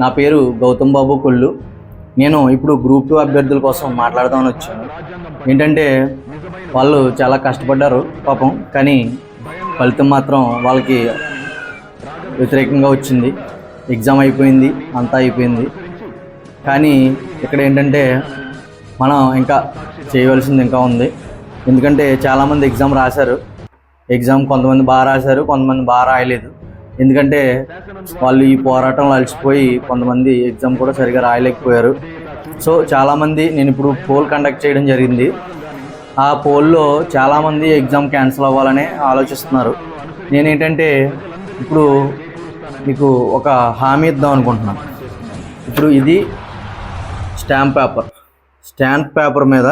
నా పేరు గౌతమ్ బాబు కొల్లు. నేను ఇప్పుడు గ్రూప్ టూ అభ్యర్థుల కోసం మాట్లాడదామని వచ్చాను. ఏంటంటే వాళ్ళు చాలా కష్టపడ్డారు పాపం కానీ ఫలితం మాత్రం వాళ్ళకి వ్యతిరేకంగా వచ్చింది. ఎగ్జామ్ అయిపోయింది అంతా అయిపోయింది. కానీ ఇక్కడ ఏంటంటే మనం ఇంకా చేయవలసింది ఇంకా ఉంది. ఎందుకంటే చాలామంది ఎగ్జామ్ రాశారు. ఎగ్జామ్ కొంతమంది బాగా రాశారు కొంతమంది బాగా రాయలేదు. ఎందుకంటే వాళ్ళు ఈ పోరాటంలో అలసిపోయి కొంతమంది ఎగ్జామ్ కూడా సరిగా రాయలేకపోయారు. సో చాలామంది నేను ఇప్పుడు పోల్ కండక్ట్ చేయడం జరిగింది. ఆ పోల్లో చాలామంది ఎగ్జామ్ క్యాన్సిల్ అవ్వాలని ఆలోచిస్తున్నారు. నేనేంటంటే ఇప్పుడు మీకు ఒక హామీ ఇద్దాం అనుకుంటున్నాను ఇప్పుడు ఇది స్టాంప్ పేపర్. స్టాంప్ పేపర్ మీద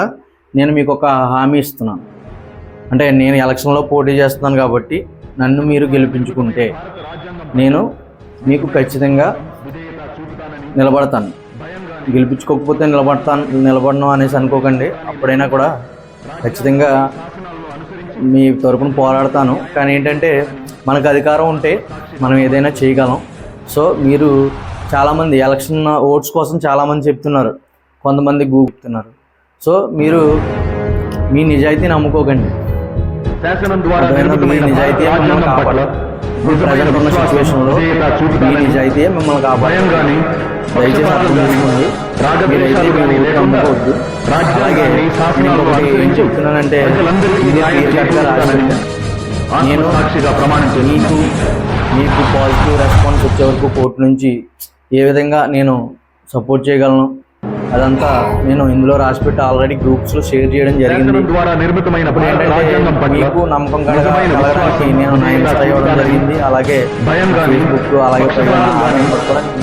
నేను మీకు ఒక హామీ ఇస్తున్నాను అంటే నేను ఎలక్షన్లో పోటీ చేస్తున్నాను కాబట్టి నన్ను మీరు గెలిపించుకుంటే నేను మీకు ఖచ్చితంగా నిలబడతాను. గెలిపించుకోకపోతే నిలబడతాను నిలబడను అనేసి అనుకోకండి. అప్పుడైనా కూడా ఖచ్చితంగా మీ తరపున పోరాడతాను. కానీ ఏంటంటే మనకు అధికారం ఉంటే మనం ఏదైనా చేయగలం. సో మీరు చాలామంది ఎలక్షన్ ఓట్స్ కోసం చాలామంది చెప్తున్నారు. కొంతమంది గూపుతున్నారు సో మీరు మీ నిజాయితీని నమ్ముకోకండి. శాసనం ద్వారా నిర్మితమైన రాజ్యాంగం మిమ్మల్ని పట్ల సిచ్యువేషన్లో మీ నిజాయితీయే మిమ్మల్ని కాపాడు. గాని దయచేసి అర్థం చేసుకోండి. మీరైతే అలాగే నేను ఒకటి ఏం చెప్తున్నానంటే. నేను సాక్షిగా పాజిటివ్ రెస్పాన్స్ వచ్చే వరకు కోర్టు నుంచి ఏ విధంగా నేను సపోర్ట్ చేయగలను? అదంతా నేను ఇందులో రాసిపెట్టి ఆల్రెడీ గ్రూప్స్లో షేర్ చేయడం జరిగింది. ద్వారా నిర్మితమైన మీకు నమ్మకం కలగడానికి నేను నా ఇన్స్టా ఇవ్వడం జరిగింది. అలాగే భయం గాని ఫేస్బుక్ అలాగే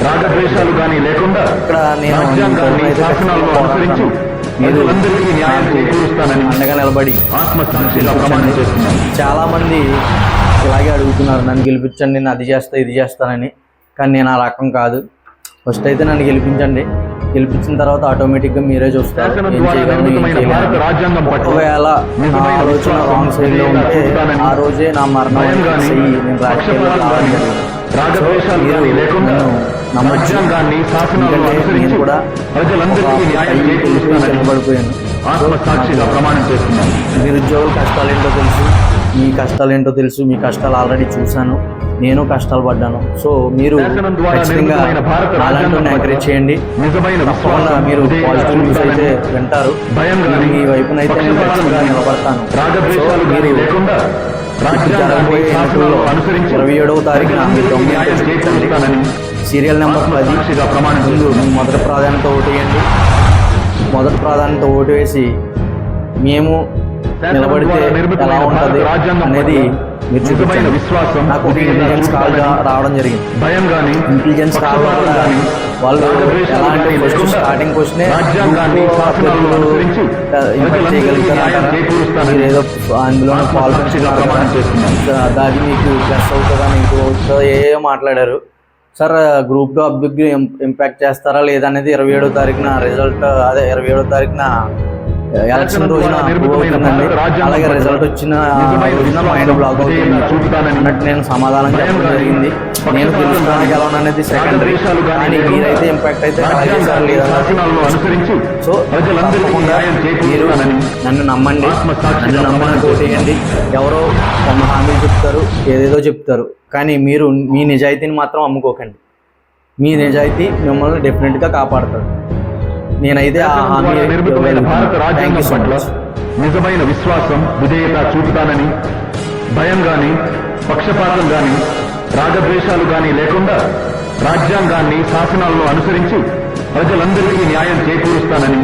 రాగద్వేషాలు గాని లేకుండా ఇక్కడ నేను శాసనాలను అనుసరించి. మీరు న్యాయం అండగా నిలబడి చాలా మంది ఇలాగే అడుగుతున్నారు. నన్ను గెలిపించండి నేను అది చేస్తా ఇది చేస్తానని. కానీ నేను ఆ రకం కాదు. ఫస్ట్ అయితే నన్ను గెలిపించండి. గెలిపించిన తర్వాత ఆటోమేటిక్గా మీరే చూస్తారు. ఒకవేళ నా ఆలోచన రాంగ్ సైడ్లో ఉంటే ఆ రోజే నా మరణం నేను రాజకీయాల్లో నమ్మొచ్చు ఎందుకంటే నేను కూడా చేస్తున్నాను. నిరుద్యోగుల కష్టాలు ఏంటో తెలుసు. మీ కష్టాలు ఏంటో తెలుసు మీ కష్టాలు ఆల్రెడీ చూశాను. నేను కష్టాలు పడ్డాను. సో మీరు ఖచ్చితంగా అలాంటి ఎంకరేజ్ చేయండి. తప్పకుండా మీరు పాజిటివ్ న్యూస్ అయితే వింటారు. మీ వైపున అయితే నేను ఖచ్చితంగా నిలబడతాను. సో మీరు జరగబోయే ఎన్నికల్లో ఇరవై ఏడవ తారీఖున మీ ప్రజలందరికీ తొమ్మిది న్యాయం చేకూరుస్తానని సీరియల్ నెంబర్ పది. ముందు మొదటి ప్రాధాన్యత ఓటు వేయండి. మొదటి ప్రాధాన్యత ఓటు వేసి మేము నిలబడితే ఎలా ఉంటుంది అనేది మీరు విశ్వాసం నాకు ఇంటెలిజెన్స్ రావడం జరిగింది. భయం గాని ఇంటెలిజెన్స్ కాల్ వల్ల వాళ్ళు ఎలా అంటే ఫస్ట్ స్టార్టింగ్ క్వశ్చనే ఇంపాక్ట్ చేయగలుగుతారంటారా మీరు ఏదో అందులో దాది మీకు ప్లస్ అవుతుందా? మీకు అవుతుందా? ఏదో మాట్లాడారు? సార్ గ్రూప్ టూ అభ్యర్థి ఇంపాక్ట్ చేస్తారా? లేదనేది ఇరవై ఏడో తారీఖున రిజల్ట్ అదే ఇరవై ఏడో తారీఖున ఎలక్షన్ రోజున అవుతుందండి అలాగే రిజల్ట్ వచ్చిన రోజున మైండ్ బ్లాక్ అవుతుంది. అన్నట్టు నేను సమాధానం చెప్పడం జరిగింది. నేను తెలుసుకోవడానికి ఎలా అనేది సెకండరీ కానీ మీరైతే ఇంపాక్ట్ అయితే అనుసరించి సో తప్పకుండా మీరు నన్ను నమ్మండి. నన్ను నమ్మని కోటేయండి. ఎవరో తమ హామీలు చెప్తారు ఏదేదో చెప్తారు. కానీ మీరు మీ నిజాయితీని మాత్రం అమ్ముకోకండి. మీ నిజాయితీ మిమ్మల్ని డెఫినెట్గా కాపాడుతుంది నేనైతే నిర్మితమైన భారత రాజ్యాంగం పట్ల నిజమైన విశ్వాసం విధేయత చూపుతానని భయం గాని పక్షపాతం గాని రాగద్వేషాలు గాని లేకుండా రాజ్యాంగాన్ని శాసనాలను అనుసరించి ప్రజలందరికీ న్యాయం చేకూరుస్తానని